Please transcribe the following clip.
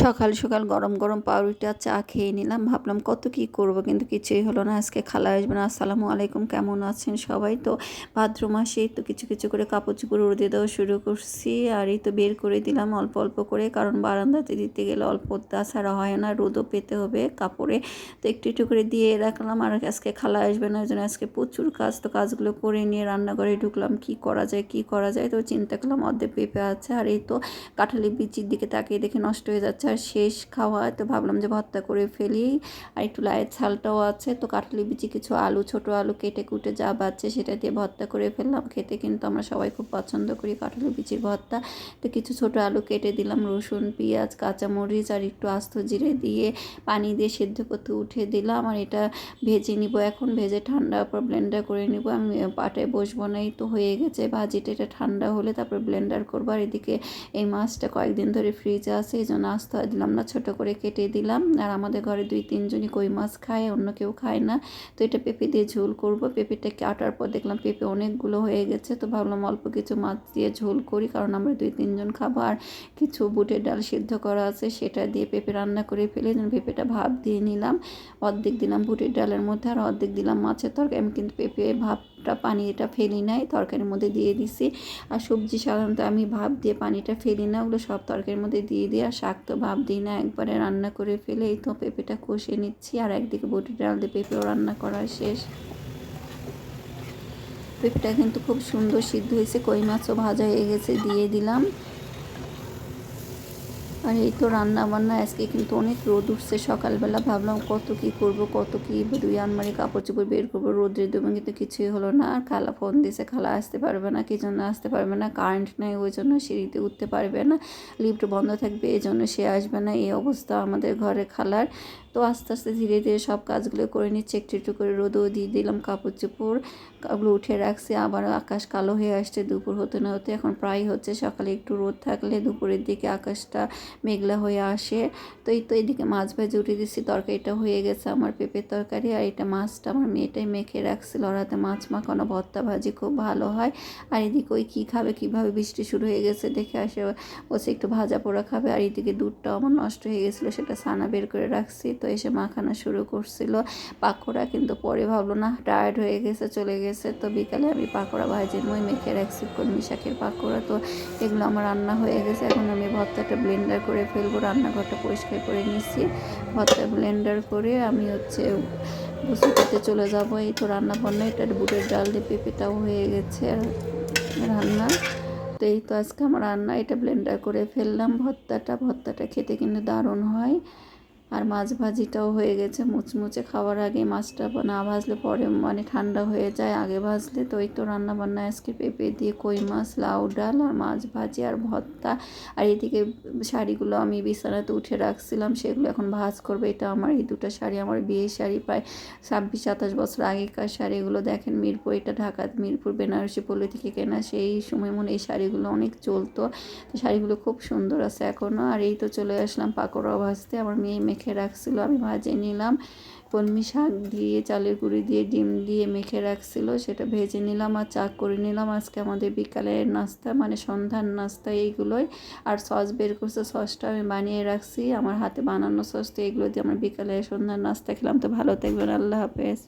সকাল সকাল গরম গরম পাউরুটি আর চা খেয়ে নিলাম। ভাবলাম কত কি করব, কিন্তু কিছুই হলো না। আজকে খালা আসবে না আসসালামু আলাইকুম, কেমন আছেন সবাই? তো ভাদ্র মাসেই তো কিছু কিছু করে কাপড় চুপড় উড়ে দেওয়া শুরু করছি, আর এই তো বের করে দিলাম অল্প অল্প করে, কারণ বারান্দাতে দিতে গেলে অল্প তাছাড়া হয় না, রোদও পেতে হবে কাপড়ে। তো একটু একটু করে দিয়ে রাখলাম, আর আজকে খালা আসবে না ওই জন্য আজকে প্রচুর কাজ, তো কাজগুলো করে নিয়ে রান্নাঘরে ঢুকলাম। কি করা যায়, কি করা যায়, তো চিন্তা করলাম অর্ধেক পেঁপে আছে, আর এই তো কাঁঠালি বিচির দিকে তাকিয়ে দেখে নষ্ট হয়ে যাচ্ছে। আর শেষ খাওয়া, তো ভাবলাম যে ভর্তা করে ফেলি। আর একটু লায়ের ছালটাও আছে, তো কাটলি বিচি কিছু আলু, ছোট আলু কেটে কুটে যা বাচ্ছে সেটা দিয়ে ভর্তা করে ফেললাম। খেতে কিন্তু আমরা সবাই খুব পছন্দ করি কাটলি বিচির ভর্তা। তো কিছু ছোট আলু কেটে দিলাম, রসুন, পেঁয়াজ, কাঁচামরিচ আর একটু আস্ত জিরে দিয়ে পানি দিয়ে সেদ্ধ করতে উঠে দিলাম। আর এটা ভেজে নিব এখন, ভেজে ঠান্ডা পর ব্লেন্ডার করে নিব। আমি পাটায় বসবো নাই তো হয়ে গেছে ভাজিটা, এটা ঠান্ডা হলে তারপর ব্লেন্ডার করব। আর এদিকে এই মাছটা কয়েকদিন ধরে ফ্রিজে আছে, এই জন্য আস্তে দিলাম না, ছোট করে কেটে দিলাম। আর আমাদের ঘরে দুই তিনজনই কই মাছ খায়, অন্য কেউ খায় না। তো এটা পেঁপে দিয়ে ঝোল করব। পেঁপেটা কাটার পর দেখলাম পেঁপে অনেকগুলো হয়ে গেছে। তো ভাবলাম অল্প কিছু মাছ দিয়ে ঝোল করি, কারণ আমরা দুই তিনজন খাব। আর কিছু বুটের ডাল সিদ্ধ করা আছে, সেটা দিয়ে পেঁপে রান্না করে ফেলে পেঁপেটা ভাপ দিয়ে নিলাম। অর্ধেক দিলাম বুটের ডালের মধ্যে আর অর্ধেক দিলাম মাছের তরকারি। আমি কিন্তু পেঁপে ভাপ পানি এটা ফেলি নাই, তরকারির মধ্যে দিয়ে দিছি। আর সবজি সাধারণত আমি ভাপ দিয়ে পানিটা ফেলি না, ওগুলো সব তরকারির মধ্যে দিয়ে দিই। আর শাক তো ভাপ দিই না, একবারে রান্না করে ফেলে এই তো পেঁপেটা কষে নিচ্ছি আর একদিকে বটি ডাল দিয়ে পেঁপেও রান্না করা শেষ। পেঁপেটা কিন্তু খুব সুন্দর সিদ্ধ হয়েছে, কই মাছও ভাজা হয়ে গেছে, দিয়ে দিলাম। আর এই তো রান্না বান্না আজকে কিন্তু অনেক রোদ উঠছে সকালবেলা। ভাবলাম কত কি করব, কত কি দুই আনমারি কাপড় চোপড় বের করব। রোদ্রে দেবো কিন্তু কিছুই হলো না। আর খালা ফোন দিছে, খালা আসতে পারবে না, কি জন্য আসতে পারবে না? কারেন্ট নেই, ওই জন্য সিঁড়িতে উঠতে পারবে না। লিফট বন্ধ থাকবে, এই জন্য সে আসবে না। এই অবস্থা আমাদের ঘরে খালার। তো আস্তে আস্তে ধীরে ধীরে সব কাজগুলো করে নিচ্ছে, একটু একটু করে রোদও দিয়ে দিলাম কাপড় চোপড় ওগুলো উঠে রাখছি। আবার আকাশ কালো হয়ে আসছে, দুপুর হতে না হতে এখন প্রায় হচ্ছে সকালে একটু রোদ থাকলে দুপুরের দিকে আকাশটা মেঘলা হয়ে আসে। তো এই তো এদিকে মাছ ভাজি উঠে দিচ্ছি তরকারিটা হয়ে গেছে আমার পেঁপের তরকারি। আর এটা মাছটা আমার মেয়েটাই মেখে রাখছিল ওরাতে মাছ মাখানো, ভর্তা ভাজি খুব ভালো হয়। আর এদিকে ওই কী খাবে, কীভাবে বৃষ্টি শুরু হয়ে গেছে দেখে আসে বসে একটু ভাজা পোড়া খাবে। আর এদিকে দুধটাও আমার নষ্ট হয়ে গেছিল, সেটা সানা বের করে রাখছি। তো এসে মাখানো শুরু করছিল। পাকোড়া কিন্তু পরে ভাবলো না টায়ার্ড হয়ে গেছে, চলে গেছে। তো বিকালে আমি পাকোড়া ভাজির মই মেখে রাখছি, কলমি শাকের পাকোড়া। তো এগুলো আমার রান্না হয়ে গেছে। এখন আমি ভর্তাটা ব্লেন্ডার করে ফেলব, রান্নাঘরটা পরিষ্কার করে নিচ্ছি ভর্তা ব্লেন্ডার করে আমি হচ্ছে বসে খেতে চলে যাব। এই তো রান্না বান্না, এটা বুটের ডাল দিয়ে পেঁপেটাও হয়ে গেছে রান্না। তো এই তো আজকে আমার রান্না, এটা ব্লেন্ডার করে ফেললাম ভর্তাটা। ভর্তাটা খেতে কিন্তু দারুণ হয়। আর মাছ ভাজিটাও হয়ে গেছে। মুচমুচে খাওয়ার আগে মাছটা না ভাজলে পরে মানে ঠান্ডা হয়ে যায়। আগে ভাজলে তো এই তো রান্না বান্না আজকে পেঁপে দিয়ে কই মাছ, লাউ, ডাল আর মাছ ভাজি আর ভর্তা। আর এদিকে শাড়িগুলো আমি বিছানাতে উঠে রাখছিলাম, সেগুলো এখন ভাজ করবে। এটা আমার, এই দুটো শাড়ি আমার বিয়ের শাড়ি প্রায় ছাব্বিশ, সাতাশ বছর আগেকার শাড়িগুলো দেখেন মিরপুর, এটা ঢাকা মিরপুর, বেনারসি পল্লী থেকে কেনা। সেই সময় মনে এই শাড়িগুলো অনেক চলতো। শাড়িগুলো খুব সুন্দর আছে এখনও আর এই তো চলে আসলাম পাকোড়া ভাজতে। আমার মেয়ে মেখে মেখে রাখছিল, আমি ভাজে নিলাম। কলমি শাক দিয়ে, চালের গুঁড়ি দিয়ে, ডিম দিয়ে মেখে রাখছিল, সেটা ভেজে নিলাম আর চা করে নিলাম। আজকে আমাদের বিকালের নাস্তা মানে সন্ধ্যার নাস্তা এইগুলোই। আর সস বের করছে, সসটা আমি বানিয়ে রাখছি। আমার হাতে বানানো সস তো এগুলো দিয়ে আমার বিকালে সন্ধ্যার নাস্তা খেলাম। তো ভালো থাকবেন, আল্লাহ হাফেজ।